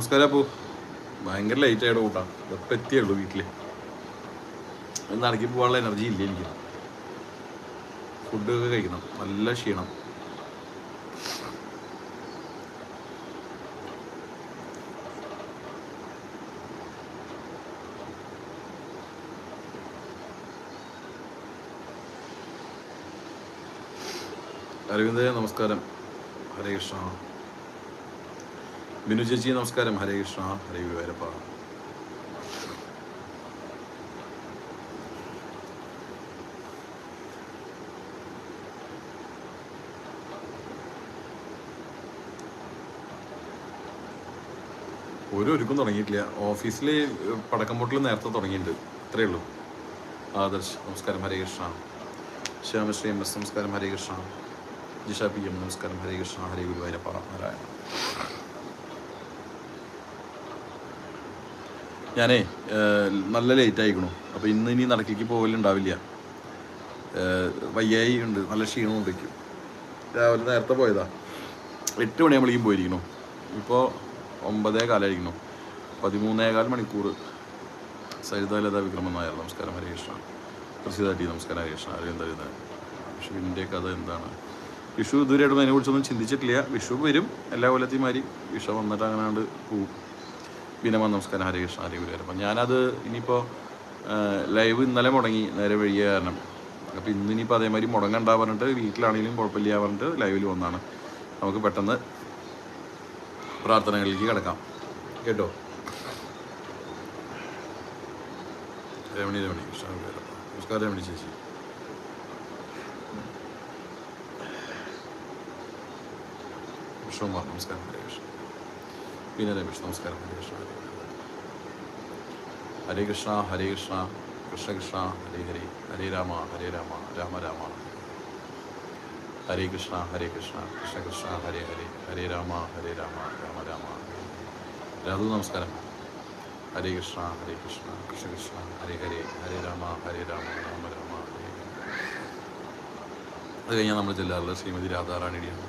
നമസ്കാരം അപ്പോൾ ഭയങ്കര ലൈറ്റ് ആയിട്ട് കൂട്ടാണ് ഇപ്പം എത്തിയുള്ളൂ വീട്ടിൽ ഇന്ന് നടക്കി പോകാനുള്ള എനർജി ഇല്ല എനിക്ക്. ഫുഡൊക്കെ കഴിക്കണം. നല്ല ക്ഷീണം. അരവിന്ദ നമസ്കാരം. ഹരേ കൃഷ്ണ. ബിനു ചേച്ചി നമസ്കാരം. ഹരേ കൃഷ്ണ. ഹരേ വിവരപ്പ ഒരു ഒരുക്കും തുടങ്ങിയിട്ടില്ല. ഓഫീസിൽ പടക്കം പൊട്ടൽ നേരത്തെ തുടങ്ങിയിട്ടുണ്ട്. ഇത്രയേ ഉള്ളൂ. ആദർശ് നമസ്കാരം. ഹരേ കൃഷ്ണ. ശ്യാമശ്രീ എം എസ് നമസ്കാരം. ഹരേ കൃഷ്ണ. ജിഷ പി എം നമസ്കാരം. ഹരേ കൃഷ്ണ. ഹരേ ഗുരുവായൂരപ്പ. നാരായണ. ഞാനേ നല്ല ലേറ്റ് ആയിക്കണു. അപ്പോൾ ഇന്ന് ഇനി നടക്കേക്ക് പോകലുണ്ടാവില്ല. വയ്യായി ഉണ്ട്. നല്ല ക്ഷീണം ഉണ്ടിരിക്കും രാവിലെ നേരത്തെ പോയതാ. എട്ട് മണിയാകുമ്പോഴേക്കും പോയിരിക്കണു. ഇപ്പോൾ ഒമ്പതേ കാലായിരിക്കണു. പതിമൂന്നേകാൽ മണിക്കൂർ സരിത ലത വിക്രമൻ നായർ. നമസ്കാരം. ഹരേ കൃഷ്ണ. പ്രസിദ്ധ ടി നമസ്കാരം. ഹരേ കൃഷ്ണ. അരവിന്ദ തരുന്നത് വിഷുവിന്റെ കഥ എന്താണ്? വിഷു ഇതുവരെയായിട്ടും അതിനെക്കുറിച്ചൊന്നും ചിന്തിച്ചിട്ടില്ല. വിഷു വരും. എല്ലാ കൊല്ലത്തെയും മാതിരി വിഷു വന്നിട്ട് അങ്ങനെ പോവും. വിനമ നമസ്കാരം ഹരേ കൃഷ്ണ ഹരേ ഗുരു അപ്പം ഞാനത് ഇനിയിപ്പോൾ ലൈവ് ഇന്നലെ മുടങ്ങി നേരെ വഴിയ കാരണം. അപ്പോൾ ഇന്ന് ഇനിയിപ്പോൾ അതേമാതിരി മുടങ്ങണ്ട പറഞ്ഞിട്ട് വീട്ടിലാണെങ്കിലും കുഴപ്പമില്ല പറഞ്ഞിട്ട് ലൈവിൽ വന്നാണ്. നമുക്ക് പെട്ടെന്ന് പ്രാർത്ഥനകളിലേക്ക് കിടക്കാം. കേട്ടോ? രമണി രമണി കൃഷ്ണ നമസ്കാരം രമണി ചേച്ചി. കൃഷ്ണകുമാർ നമസ്കാരം ഹരേ കൃഷ്ണ. പിന്നെ രമേഷ് നമസ്കാരം. ഹരേ കൃഷ്ണ ഹരേ കൃഷ്ണ. ഹരേ കൃഷ്ണ കൃഷ്ണ. കൃഷ്ണ ഹരേ ഹരേ. ഹരേ രാമ ഹരേ രാമ. രാമ രാമ. ഹരേ കൃഷ്ണ ഹരേ കൃഷ്ണ. കൃഷ്ണ കൃഷ്ണ ഹരേ ഹരേ. ഹരേ രാമ ഹരേ രാമ. രാമ രാമ. രാധു നമസ്കാരം. ഹരേ കൃഷ്ണ ഹരേ കൃഷ്ണ. കൃഷ്ണ കൃഷ്ണ ഹരേ ഹരേ. ഹരേ രാമ ഹരേ രാമ. രാമ രാമ അത് കഴിഞ്ഞാൽ നമ്മൾ ചെല്ലാറുള്ളത് ശ്രീമതി രാധാറാണിയുടെയാണ്.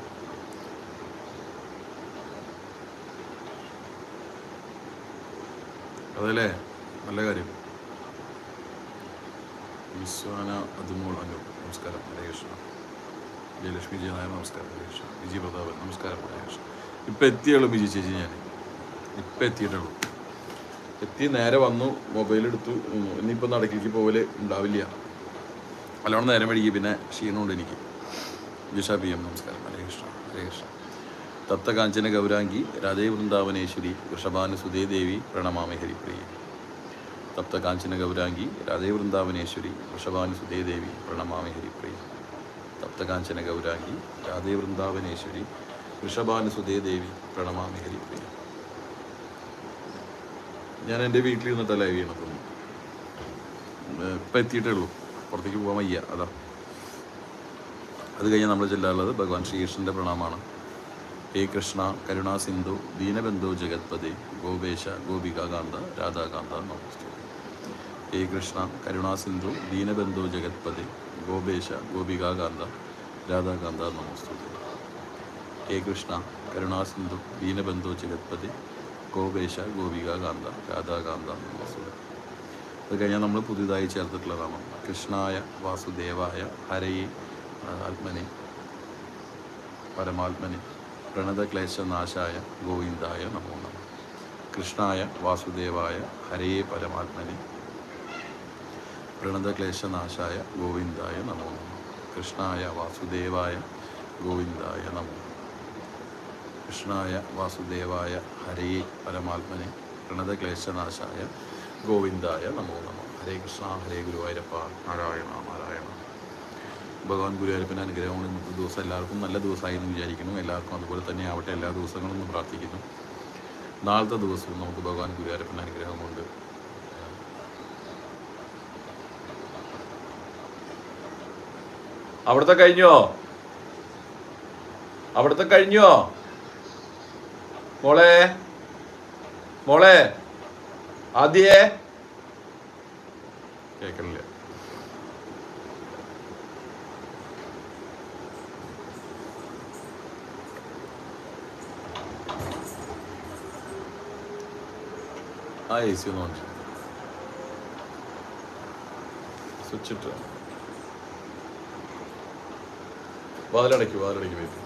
അതല്ലേ? നല്ല കാര്യം. വിശ്വാന അതുമോൾ അനു നമസ്കാരം. ഹരേ കൃഷ്ണ. ജയലക്ഷ്മി ജി നായർ നമസ്കാരം. ഹരേ കൃഷ്ണ. വിജി പ്രതാപൻ നമസ്കാരം. ഹരേ കൃഷ്ണ. ഇപ്പം എത്തിയുള്ളൂ വിജി ചേച്ചി ഞാൻ. ഇപ്പം എത്തിയിട്ടുള്ളൂ. എത്തി നേരെ വന്നു മൊബൈൽ എടുത്തു. ഇനിയിപ്പോൾ നടക്കിലേക്ക് പോകൽ ഉണ്ടാവില്ല. അല്ലാണ്ട് നേരം വഴിക്ക് പിന്നെ ക്ഷീണമുണ്ട് എനിക്ക്. ജിഷ പി എം നമസ്കാരം. ഹരേ കൃഷ്ണ. ഹരേ കൃഷ്ണ. തപ്തകാഞ്ചന ഗൗരാംഗി രാധേ വൃന്ദാവനേശ്വരി വൃഷഭാനുസുതേ ദേവി പ്രണമാമി ഹരിപ്രിയ തപ്തകാഞ്ചന ഗൗരാംഗി രാധേ വൃന്ദാവനേശ്വരി വൃഷഭാനുസുതേ ദേവി പ്രണമാമി ഹരിപ്രിയ തപ്തകാഞ്ചന ഗൗരാംഗി രാധേ വൃന്ദാവനേശ്വരി വൃഷഭാനുസുതേ ദേവി പ്രണമാമി ഹരിപ്രിയ ഞാൻ എന്റെ വീട്ടിൽ ഇരുന്നിട്ട് ലൈവ് ചെയ്യണത് ഇപ്പം എത്തിയിട്ടേ ഉള്ളൂ. പുറത്തേക്ക് പോകാൻ വയ്യ. അതാ. അത് കഴിഞ്ഞാൽ നമ്മൾ ചെല്ലാറുള്ളത് ഭഗവാൻ ശ്രീകൃഷ്ണന്റെ പ്രണാമമാണ്. ഹേ കൃഷ്ണ കരുണാസിന്ധു ദീനബന്ധു ജഗത്പതി ഗോപേശ ഗോപികാകാന്ത രാധാകാന്ത നമസ്തു ഹേ കൃഷ്ണ കരുണാസിന്ധു ദീനബന്ധു ജഗത്പതി ഗോപേശ ഗോപികാകാന്ത രാധാകാന്ത നമസ്തു ഹേ കൃഷ്ണ കരുണാസിന്ധു ദീനബന്ധു ജഗത്പതി ഗോപേശ ഗോപികാകാന്ത രാധാകാന്ത നമസ്തു അത് കഴിഞ്ഞാൽ നമ്മൾ പുതിയതായി ചേർത്തിട്ടുള്ളതാണ്. കൃഷ്ണായ വാസുദേവായ ഹരയെ ആത്മനെ പരമാത്മനെ. പ്രണതക്ലേശനാശായ ഗോവിന്ദായ നമോ നമ. കൃഷ്ണായ വാസുദേവായ ഹരേ പരമാത്മനെ. പ്രണതക്ലേശനാശായ ഗോവിന്ദായ നമോ നമ. കൃഷ്ണായ വാസുദേവായ ഗോവിന്ദായ നമോ കൃഷ്ണായ വാസുദേവായ ഹരേ പരമാത്മനെ. പ്രണതക്ലേശനാശായ ഗോവിന്ദായ നമോ നമ. ഹരേ കൃഷ്ണ ഹരേ ഗുരുവായൂരപ്പ നാരായണ. ഭഗവാൻ ഗുരുവായൂരപ്പന്റെ അനുഗ്രഹമാണ് ഇന്നത്തെ ദിവസം. എല്ലാവർക്കും നല്ല ദിവസമായി എന്ന് വിചാരിക്കുന്നു. എല്ലാവർക്കും അതുപോലെ തന്നെ ആവട്ടെ. എല്ലാ ദിവസങ്ങളും ഒന്ന് പ്രാർത്ഥിക്കുന്നു. നാളത്തെ ദിവസവും നമുക്ക് ഭഗവാൻ ഗുരുവായൂരപ്പന്റെ അനുഗ്രഹം കൊണ്ട് അവിടുത്തെ കഴിഞ്ഞോ? അവിടുത്തെ കഴിഞ്ഞോ? മോളെ മോളെ ആദ്യേ. കേൾക്കണില്ല. ആ എ സി ഒന്ന് ഓൺ സ്വിച്ച് ഇട്ട്. വാതിലടയ്ക്കും വാതിലടയ്ക്കും വരും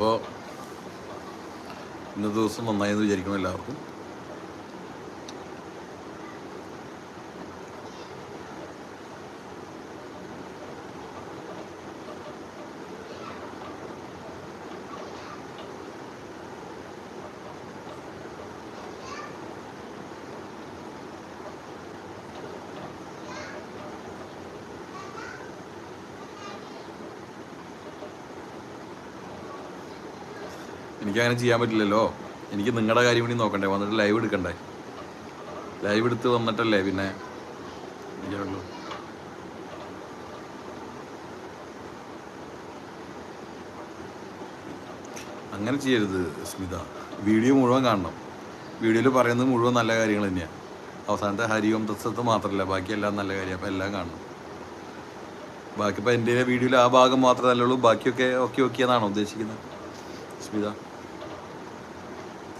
അപ്പോൾ ഇന്നത്തെ ദിവസം നന്നായെന്ന് വിചാരിക്കണം എല്ലാവർക്കും. എനിക്കങ്ങനെ ചെയ്യാൻ പറ്റില്ലല്ലോ. എനിക്ക് നിങ്ങളുടെ കാര്യം കൂടി നോക്കണ്ടേ? വന്നിട്ട് ലൈവ് എടുക്കണ്ടേ? ലൈവ് എടുത്ത് വന്നിട്ടല്ലേ പിന്നെ അങ്ങനെ ചെയ്യരുത് സ്മിത. വീഡിയോ മുഴുവൻ കാണണം. വീഡിയോയിൽ പറയുന്നത് മുഴുവൻ നല്ല കാര്യങ്ങൾ തന്നെയാണ് അവസാനത്തെ ഹരിയോം തത്സത്ത് മാത്രമല്ല ബാക്കി എല്ലാം നല്ല കാര്യം. അപ്പം എല്ലാം കാണണം. ബാക്കി ഇപ്പം എന്റെ വീഡിയോയിൽ ആ ഭാഗം മാത്രമേ ഉള്ളൂ ബാക്കിയൊക്കെ ഓക്കെ ഓക്കെ എന്നാണോ ഉദ്ദേശിക്കുന്നത്? Smitha.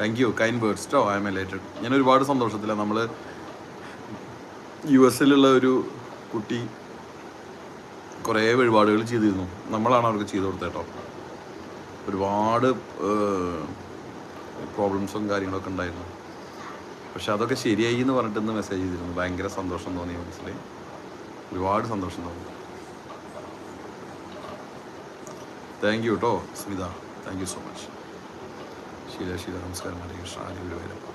Thank you kind words to I'm elated ഞാൻ ഒരുപാട് സന്തോഷത്തിലാണ് നമ്മൾ യു എസിലുള്ള ഒരു കുട്ടി കുറേ വഴിപാടുകൾ ചെയ്തിരുന്നു. നമ്മളാണ് അവർക്ക് ചെയ്തു കൊടുത്തത് കേട്ടോ. ഒരുപാട് പ്രോബ്ലംസും കാര്യങ്ങളൊക്കെ ഉണ്ടായിരുന്നു. പക്ഷെ അതൊക്കെ ശരിയായി എന്ന് പറഞ്ഞിട്ട് ഇന്ന് മെസ്സേജ് ചെയ്തിരുന്നു. ഭയങ്കര സന്തോഷം തോന്നി മനസ്സിലായി. ഒരുപാട് സന്തോഷം തോന്നി. താങ്ക് യു കേട്ടോ Smitha thank you so much Sheela Sheela നമസ്കാരം ഹരികൃഷ്ണ ഗുരുവായൂരപ്പ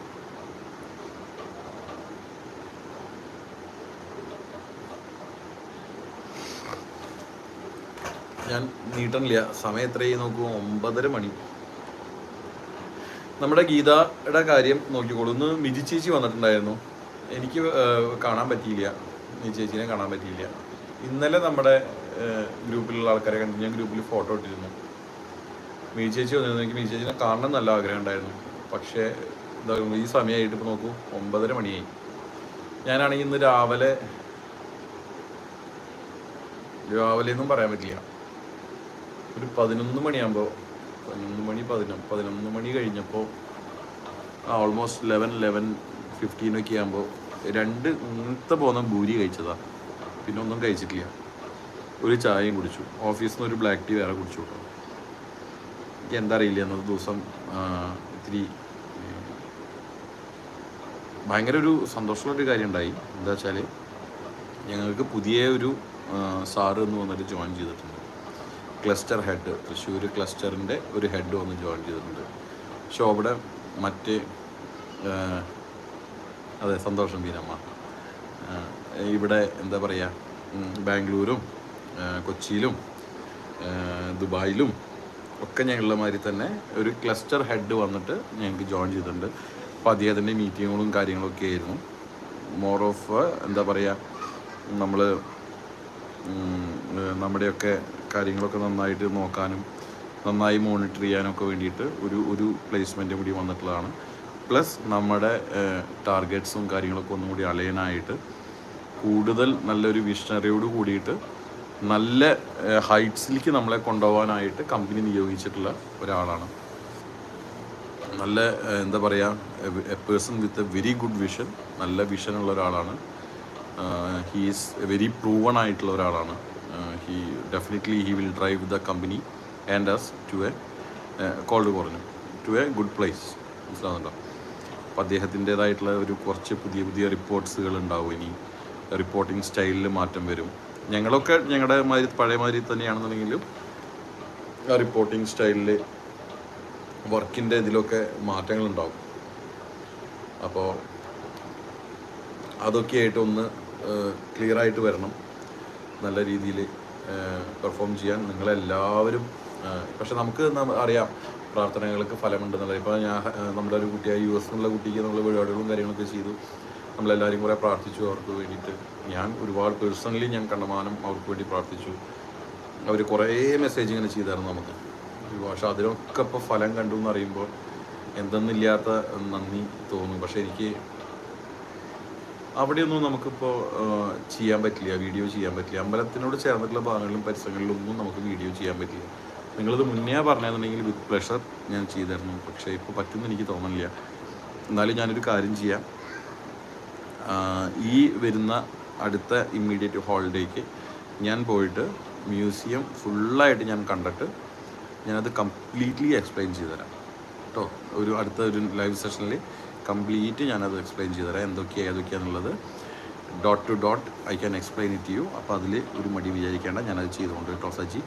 ഞാൻ നീട്ടണില്ല. സമയം എത്രയായി നോക്കൂ? ഒമ്പതര മണി. നമ്മുടെ ഗീതയുടെ കാര്യം നോക്കിക്കോളൂ. ഇന്ന് മിജി ചേച്ചി വന്നിട്ടുണ്ടായിരുന്നു. എനിക്ക് കാണാൻ പറ്റിയില്ല. മിജി ചേച്ചീനെ കാണാൻ പറ്റിയില്ല. ഇന്നലെ നമ്മുടെ ഗ്രൂപ്പിലുള്ള ആൾക്കാരെ കണ്ടു ഞാൻ ഗ്രൂപ്പിൽ ഫോട്ടോ ഇട്ടിരുന്നു. മീ ചേച്ചി വന്നിരുന്നു. എനിക്ക് മീ ചേച്ചിനെ കാണണം നല്ല ആഗ്രഹം ഉണ്ടായിരുന്നു. പക്ഷേ എന്താ ഈ സമയമായിട്ട് ഇപ്പോൾ നോക്കൂ ഒമ്പതര മണിയായി. ഞാനാണെങ്കിൽ ഇന്ന് രാവിലെ രാവിലെ ഒന്നും പറയാൻ പറ്റില്ല. ഒരു പതിനൊന്ന് മണിയാകുമ്പോൾ പതിനൊന്ന് മണി പതിനൊന്ന് പതിനൊന്ന് മണി കഴിഞ്ഞപ്പോൾ ഓൾമോസ്റ്റ് ലെവൻ ലെവൻ ഫിഫ്റ്റീനൊക്കെ ആകുമ്പോൾ രണ്ട് ഇന്നത്തെ പോകുന്ന ഭൂരി കഴിച്ചതാ. പിന്നെ ഒന്നും കഴിച്ചിട്ടില്ല. ഒരു ചായയും കുടിച്ചു. ഓഫീസിൽ നിന്ന് ഒരു ബ്ലാക്ക് ടീ വേറെ കുടിച്ചു. കേട്ടോ എനിക്ക് എന്താ അറിയില്ല അന്നത്തെ ദിവസം ഇത്തിരി ഭയങ്കര ഒരു സന്തോഷമുള്ളൊരു കാര്യം ഉണ്ടായി എന്താ വെച്ചാൽ ഞങ്ങൾക്ക് പുതിയ ഒരു സാറ് എന്ന് വന്നിട്ട് ജോയിൻ ചെയ്തിട്ടുണ്ട്. ക്ലസ്റ്റർ ഹെഡ് തൃശ്ശൂർ ക്ലസ്റ്ററിന്റെ ഒരു ഹെഡ് വന്ന് ജോയിൻ ചെയ്തിട്ടുണ്ട്. ശോഭയുടെ മറ്റ് അതെ സന്തോഷം ബീനമ്മ. ഇവിടെ എന്താ പറയുക ബാംഗ്ലൂരും കൊച്ചിയിലും ദുബായിലും ഒക്കെ ഞങ്ങളുടെ മാതിരി തന്നെ ഒരു ക്ലസ്റ്റർ ഹെഡ് വന്നിട്ട് ഞങ്ങൾക്ക് ജോയിൻ ചെയ്തിട്ടുണ്ട്. അപ്പോൾ അദ്ദേഹത്തിന്റെ മീറ്റിങ്ങുകളും കാര്യങ്ങളൊക്കെ ആയിരുന്നു. മോർ ഓഫ് എന്താ പറയുക നമ്മൾ നമ്മുടെയൊക്കെ കാര്യങ്ങളൊക്കെ നന്നായിട്ട് നോക്കാനും നന്നായി മോണിറ്റർ ചെയ്യാനൊക്കെ വേണ്ടിയിട്ട് ഒരു ഒരു പ്ലേസ്മെന്റും കൂടി വന്നിട്ടുള്ളതാണ്. പ്ലസ് നമ്മുടെ ടാർഗറ്റ്സും കാര്യങ്ങളൊക്കെ ഒന്നും കൂടി അലയനായിട്ട് കൂടുതൽ നല്ലൊരു വിഷണറിയോട് കൂടിയിട്ട് നല്ല ഹൈറ്റ്സിലേക്ക് നമ്മളെ കൊണ്ടുപോകാനായിട്ട് കമ്പനി നിയോഗിച്ചിട്ടുള്ള ഒരാളാണ്. നല്ല എന്താ പറയുക a person with a very good vision നല്ല വിഷൻ ഉള്ള ഒരാളാണ്. ഹീസ് വെരി പ്രൂവൺ ആയിട്ടുള്ള ഒരാളാണ്. He definitely he will drive the company and us to a cold കുറഞ്ഞു ടു എ ഗുഡ് പ്ലേസ്. മനസ്സിലാവുന്നുണ്ടോ? അപ്പോൾ അദ്ദേഹത്തിന്റെതായിട്ടുള്ള ഒരു കുറച്ച് പുതിയ പുതിയ റിപ്പോർട്ട്സുകൾ ഉണ്ടാവും ഇനി. റിപ്പോർട്ടിംഗ് സ്റ്റൈലിൽ മാറ്റം വരും. ഞങ്ങളൊക്കെ ഞങ്ങളുടെ മാതിരി പഴയ മാതിരി തന്നെയാണെന്നുണ്ടെങ്കിലും ആ റിപ്പോർട്ടിംഗ് സ്റ്റൈലിൽ വർക്കിന്റെ ഇതിലൊക്കെ മാറ്റങ്ങൾ ഉണ്ടാകും അപ്പോൾ അതൊക്കെ ആയിട്ട് ഒന്ന് ക്ലിയർ ആയിട്ട് വരണം. നല്ല രീതിയിൽ പെർഫോം ചെയ്യാൻ നിങ്ങളെല്ലാവരും പക്ഷെ നമുക്ക് അറിയാം പ്രാർത്ഥനകൾക്ക് ഫലമുണ്ടെന്നുള്ളത്. ഇപ്പോൾ ഞാൻ നമ്മുടെ ഒരു കുട്ടിയായ യു എസ് എന്നുള്ള കുട്ടിക്ക് നമ്മൾ പരിപാടികളും കാര്യങ്ങളൊക്കെ ചെയ്തു. നമ്മളെല്ലാവരും കൂടെ പ്രാർത്ഥിച്ചു അവർക്ക് വേണ്ടിയിട്ട് ഞാൻ ഒരുപാട് പേഴ്സണലി ഞാൻ കണ്ടമാനം അവർക്ക് വേണ്ടി പ്രാർത്ഥിച്ചു. അവർ കുറേ മെസ്സേജ് ഇങ്ങനെ ചെയ്തായിരുന്നു നമുക്ക്. പക്ഷെ അതിനൊക്കെ ഇപ്പോൾ ഫലം കണ്ടു എന്ന് അറിയുമ്പോൾ എന്തെന്നില്ലാത്ത നന്ദി തോന്നും. പക്ഷെ എനിക്ക് അവിടെയൊന്നും നമുക്കിപ്പോൾ ചെയ്യാൻ പറ്റില്ല വീഡിയോ ചെയ്യാൻ പറ്റില്ല. അമ്പലത്തിനോട് ചേർന്നിട്ടുള്ള ഭാഗങ്ങളിലും പരിസരങ്ങളിലൊന്നും നമുക്ക് വീഡിയോ ചെയ്യാൻ പറ്റില്ല. നിങ്ങളിത് മുന്നേ പറഞ്ഞതെന്നുണ്ടെങ്കിൽ വിത്ത് പ്ലഷർ ഞാൻ ചെയ്തായിരുന്നു പക്ഷേ ഇപ്പോൾ പറ്റുമെന്ന് എനിക്ക് തോന്നുന്നില്ല. എന്നാലും ഞാനൊരു കാര്യം ചെയ്യാം. ഈ വരുന്ന അടുത്ത ഇമ്മീഡിയറ്റ് ഹോളിഡേക്ക് ഞാൻ പോയിട്ട് മ്യൂസിയം ഫുള്ളായിട്ട് ഞാൻ കണ്ടിട്ട് ഞാനത് കംപ്ലീറ്റ്ലി എക്സ്പ്ലെയിൻ ചെയ്തുതരാം. കേട്ടോ ഒരു അടുത്ത ഒരു ലൈവ് സെഷനിൽ കംപ്ലീറ്റ് ഞാനത് എക്സ്പ്ലെയിൻ ചെയ്തുതരാം. എന്തൊക്കെയാണ് ഏതൊക്കെയാണെന്നുള്ളത് dot to dot I can explain it you അപ്പോൾ അതിൽ ഒരു മടി വിചാരിക്കേണ്ട ഞാനത് ചെയ്തുകൊണ്ട് കേട്ടോ Saji.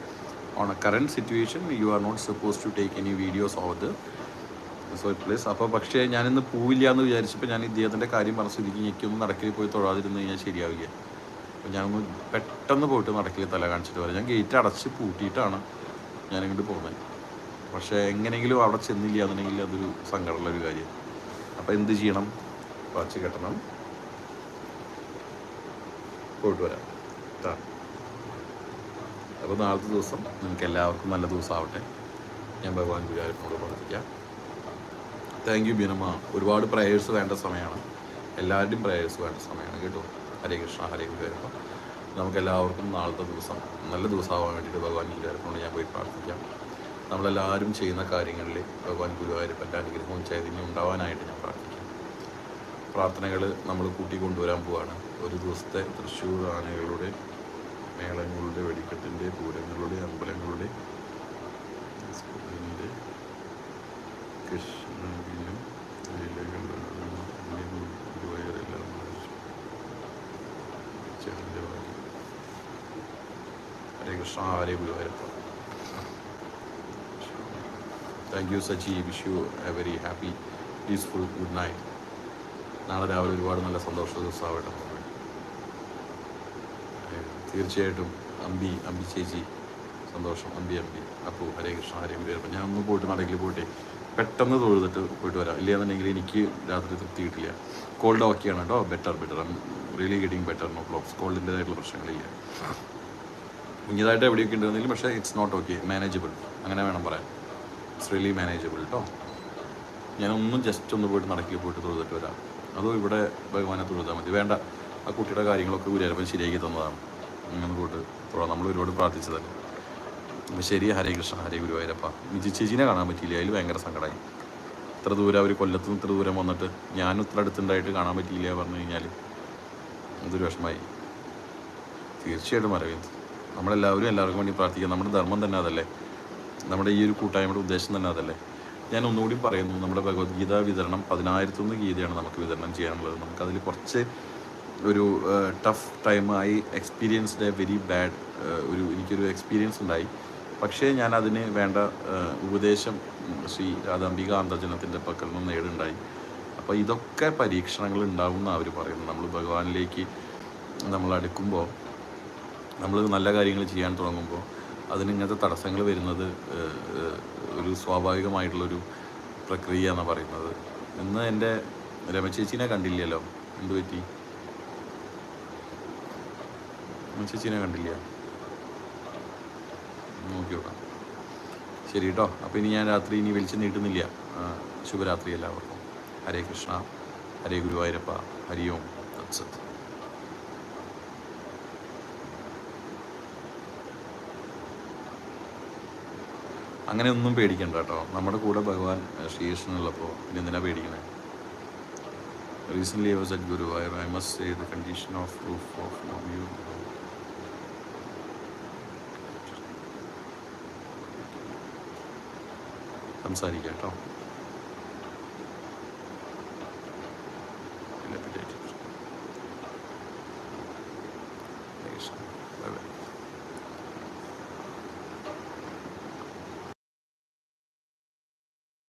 On a current situation you are not suppose to take any videos of the so please അപ്പോൾ പക്ഷേ ഞാനിന്ന് പോവില്ല എന്ന് വിചാരിച്ചപ്പോൾ ഞാൻ ഇദ്ദേഹത്തിന്റെ കാര്യം പറഞ്ഞ സ്ഥിതിക്ക് എനിക്കൊന്ന് നടക്കിൽ പോയി തൊഴാതിരുന്ന് കഴിഞ്ഞാൽ ശരിയാവില്ല. അപ്പോൾ ഞാനൊന്ന് പെട്ടെന്ന് പോയിട്ട് നടക്കിൽ തല കാണിച്ചിട്ട് വരാം ഞാൻ ഗേറ്റ് അടച്ച് പൂട്ടിയിട്ടാണ് ഞാനിങ്ങോട്ട് പോകുന്നത് പക്ഷേ എങ്ങനെയെങ്കിലും അവിടെ ചെന്നില്ല എന്നുണ്ടെങ്കിൽ അതൊരു സങ്കടമുള്ള ഒരു കാര്യം. അപ്പോൾ എന്ത് ചെയ്യണം? വാച്ച് കെട്ടണം. പോയിട്ട് വരാം. അപ്പോൾ നാളത്തെ ദിവസം നിങ്ങൾക്ക് എല്ലാവർക്കും നല്ല ദിവസം ആവട്ടെ ഞാൻ ഭഗവാൻ ഗുരുവായൂരിനോട് പ്രാർത്ഥിക്കാം. താങ്ക് യു ബിനമ്മ ഒരുപാട് പ്രയേഴ്സ് വേണ്ട സമയമാണ്. എല്ലാവരുടെയും പ്രയേഴ്സ് വേണ്ട സമയമാണ് കേട്ടോ? ഹരേ കൃഷ്ണ ഹരേ കൃഷ്ണ നമുക്ക് എല്ലാവർക്കും നാളത്തെ ദിവസം നല്ല ദിവസമാവാൻ വേണ്ടിയിട്ട് ഭഗവാൻ ഗുരുവായൂരപ്പനോട് ഞാൻ പോയി പ്രാർത്ഥിക്കാം. നമ്മളെല്ലാവരും ചെയ്യുന്ന കാര്യങ്ങളിൽ ഭഗവാൻ ഗുരുവായൂരപ്പന്റെ അനുഗ്രഹവും ചൈതന്യവും ഉണ്ടാവാനായിട്ട് ഞാൻ പ്രാർത്ഥിക്കാം. പ്രാർത്ഥനകൾ നമ്മൾ കൂട്ടിക്കൊണ്ടുവരാൻ പോവാണ്. ഒരു ദിവസത്തെ തൃശ്ശൂർ ആനകളുടെ മേളങ്ങളുടെ വെടിക്കെട്ടിന്റെ പൂരങ്ങളുടെ അമ്പലങ്ങളുടെ കൃഷ്ണവിനും Hare Guruvayurappa thank you Sachi. Wish you a very happy peaceful good night നാളെ രാവിലെ ഒരുപാട് നല്ല സന്തോഷ ദിവസമാവട്ടെ തീർച്ചയായിട്ടും അമ്പി അമ്പി ചേച്ചി സന്തോഷം. അമ്പി അമ്പി. അപ്പോൾ ഹരേ കൃഷ്ണ ഹരേ ഗുരുവായൂരപ്പ ഞാൻ ഒന്ന് പോയിട്ട് നടക്കിൽ പോയിട്ട് പെട്ടെന്ന് തൊഴുതിട്ട് പോയിട്ട് വരാം. ഇല്ലയെന്നുണ്ടെങ്കിൽ എനിക്ക് രാത്രി തൃപ്തി കിട്ടില്ല. കോൾഡ് ഓക്കെയാണ് കേട്ടോ. Better better really getting better no probs കോൾഡിന്റെതായിട്ടുള്ള പ്രശ്നങ്ങളില്ല. കുഞ്ഞതായിട്ട് എവിടെയൊക്കെ ഉണ്ടെന്നെങ്കിലും പക്ഷേ ഇറ്റ്സ് നോട്ട് ഓക്കെ മാനേജബിൾ അങ്ങനെ വേണം പറയാൻ. ഇറ്റ്സ് റിയലി മാനേജബിൾ കേട്ടോ ഞാനൊന്നും ജസ്റ്റ് ഒന്ന് പോയിട്ട് നടക്കി പോയിട്ട് തൊഴുതിട്ട് വരാം. അതോ ഇവിടെ ഭഗവാനെ തൊഴുതാൽ മതി. വേണ്ട. ആ കുട്ടിയുടെ കാര്യങ്ങളൊക്കെ ഗുരുവായൂരപ്പൻ ശരിയാക്കി തന്നതാണ്. അങ്ങനെ പോയിട്ട് തൊഴാം. നമ്മൾ ഒരുപാട് പ്രാർത്ഥിച്ചതല്ലേ. അപ്പോൾ ശരി ഹരേ കൃഷ്ണ ഹരേ ഗുരുവായൂരപ്പ. മിജി ചേച്ചീനെ കാണാൻ പറ്റിയില്ല. അതിൽ ഭയങ്കര സങ്കടമായി ഇത്ര ദൂരം അവർ കൊല്ലത്ത് നിന്ന് ഇത്ര ദൂരം വന്നിട്ട് ഞാനും ഇത്ര അടുത്തുണ്ടായിട്ട് കാണാൻ പറ്റിയില്ല പറഞ്ഞു കഴിഞ്ഞാൽ അതൊരു വിഷമായി തീർച്ചയായിട്ടും അരവിന്ദ് നമ്മളെല്ലാവരും എല്ലാവർക്കും വേണ്ടി പ്രാർത്ഥിക്കുക നമ്മുടെ ധർമ്മം തന്നെ അതല്ലേ. നമ്മുടെ ഈ ഒരു കൂട്ടായ്മയുടെ ഉദ്ദേശം തന്നെ അതല്ലേ. ഞാൻ ഒന്നുകൂടി പറയുന്നു നമ്മുടെ ഭഗവത്ഗീത വിതരണം പതിനായിരത്തൊന്ന് ഗീതയാണ് നമുക്ക് വിതരണം ചെയ്യാനുള്ളത്. നമുക്കതിൽ കുറച്ച് ഒരു ടഫ് ടൈമായി എക്സ്പീരിയൻസ്ഡ് എ വെരി ബാഡ് ഒരു എനിക്കൊരു എക്സ്പീരിയൻസ് ഉണ്ടായി. പക്ഷേ ഞാൻ അതിന് വേണ്ട ഉപദേശം ശ്രീ രാധാംബിക അന്തർജനത്തിന്റെ പക്കൽ നിന്ന് നേടുണ്ടായി. അപ്പോൾ ഇതൊക്കെ പരീക്ഷണങ്ങൾ ഉണ്ടാവും എന്നാണ് അവർ പറയുന്നത്. നമ്മൾ ഭഗവാനിലേക്ക് നമ്മൾ അടുക്കുമ്പോൾ നമ്മൾ നല്ല കാര്യങ്ങൾ ചെയ്യാൻ തുടങ്ങുമ്പോൾ അതിനിങ്ങനത്തെ തടസ്സങ്ങൾ വരുന്നത് ഒരു സ്വാഭാവികമായിട്ടുള്ളൊരു പ്രക്രിയ എന്നാണ് പറയുന്നത്. ഇന്ന് എന്റെ രമചേച്ചിനെ കണ്ടില്ലല്ലോ. എന്ത് പറ്റി? രമചേച്ചിനെ കണ്ടില്ല. നോക്കി നോക്കാം. ശരി കേട്ടോ അപ്പോൾ ഇനി ഞാൻ രാത്രി ഇനി വിളിച്ച് നീട്ടുന്നില്ല. ശുഭരാത്രി എല്ലാവർക്കും. ഹരേ കൃഷ്ണ. ഹരേ ഗുരുവായൂരപ്പ. ഹരി ഓം അങ്ങനെ ഒന്നും പേടിക്കണ്ട കേട്ടോ. നമ്മുടെ കൂടെ ഭഗവാൻ ശ്രീകൃഷ്ണനുള്ളപ്പോൾ പിന്നെ എന്തിനാ പേടിക്കണേ? Recently was at I I must say the condition of proof of you സംസാരിക്കാം കേട്ടോ.